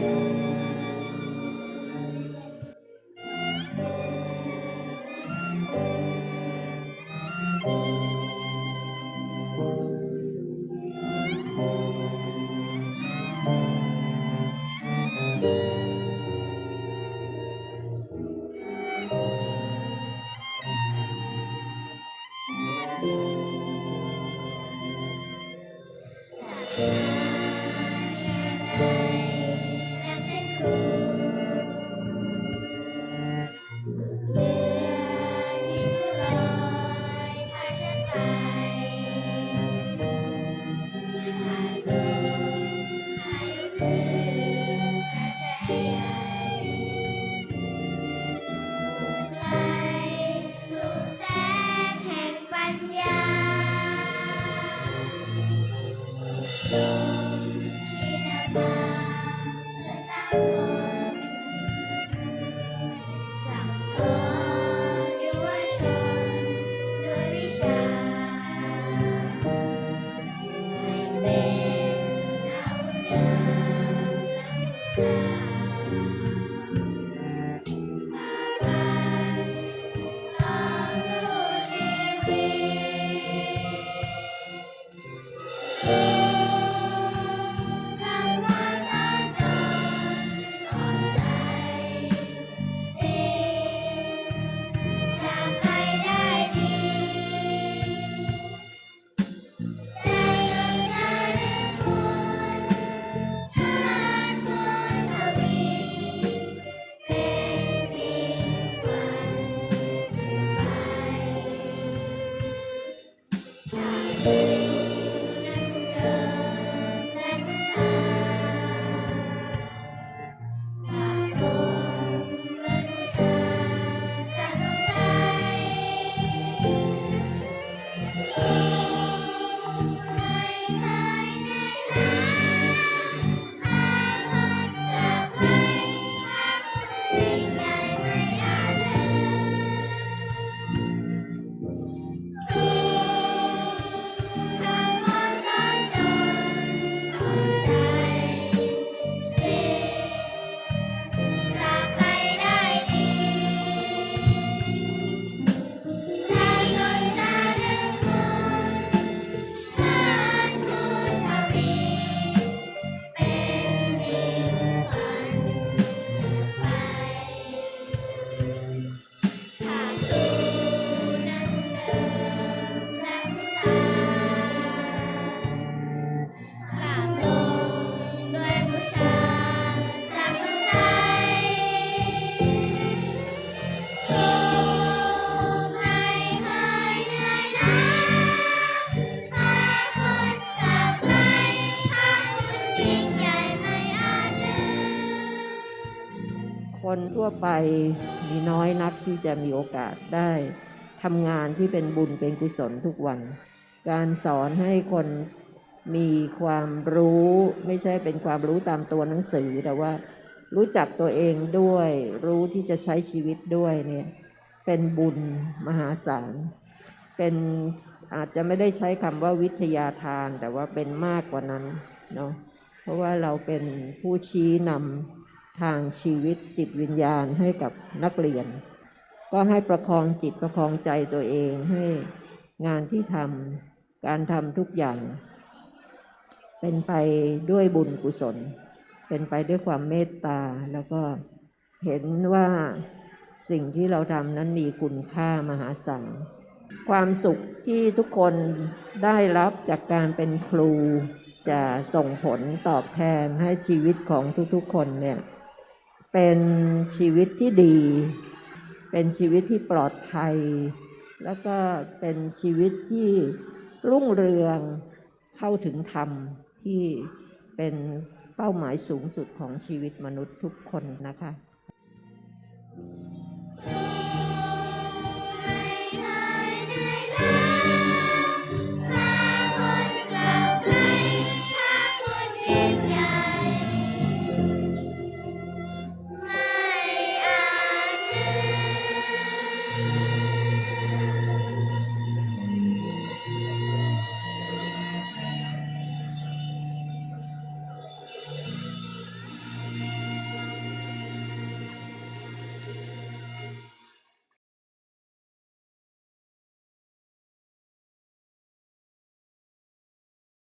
แล้ แล คนทั่วไปมีน้อยนักที่จะมีโอกาสได้ทำงานที่เป็นบุญเป็นกุศลทุกวัน การสอนให้คนมีความรู้ไม่ใช่เป็นความรู้ตามตัวหนังสือแต่ว่า รู้จักตัวเองด้วย รู้ที่จะใช้ชีวิตด้วยเนี่ยเป็นบุญมหาศาลเป็นอาจจะไม่ได้ใช้คำว่าวิทยาทานแต่ว่าเป็นมากกว่านั้นเนาะเพราะว่าเราเป็นผู้ชี้นำ ทางชีวิตจิตวิญญาณให้กับนักเรียน ก็ให้ประคองจิตประคองใจตัวเองให้งานที่ทำการทำทุกอย่าง เป็นไปด้วยบุญกุศล เป็นไปด้วยความเมตตาแล้วก็เห็นว่าสิ่งที่เราทำนั้นมีคุณค่ามหาศาลความสุขที่ทุกคนได้รับจากการเป็นครูจะส่งผลตอบแทนให้ชีวิตของทุกๆคนเนี่ย เป็นชีวิตที่ดี เป็นชีวิตที่ปลอดภัย แล้วก็เป็นชีวิตที่รุ่งเรืองเข้าถึงธรรมที่เป็นเป้าหมายสูงสุดของชีวิตมนุษย์ทุกคนนะคะ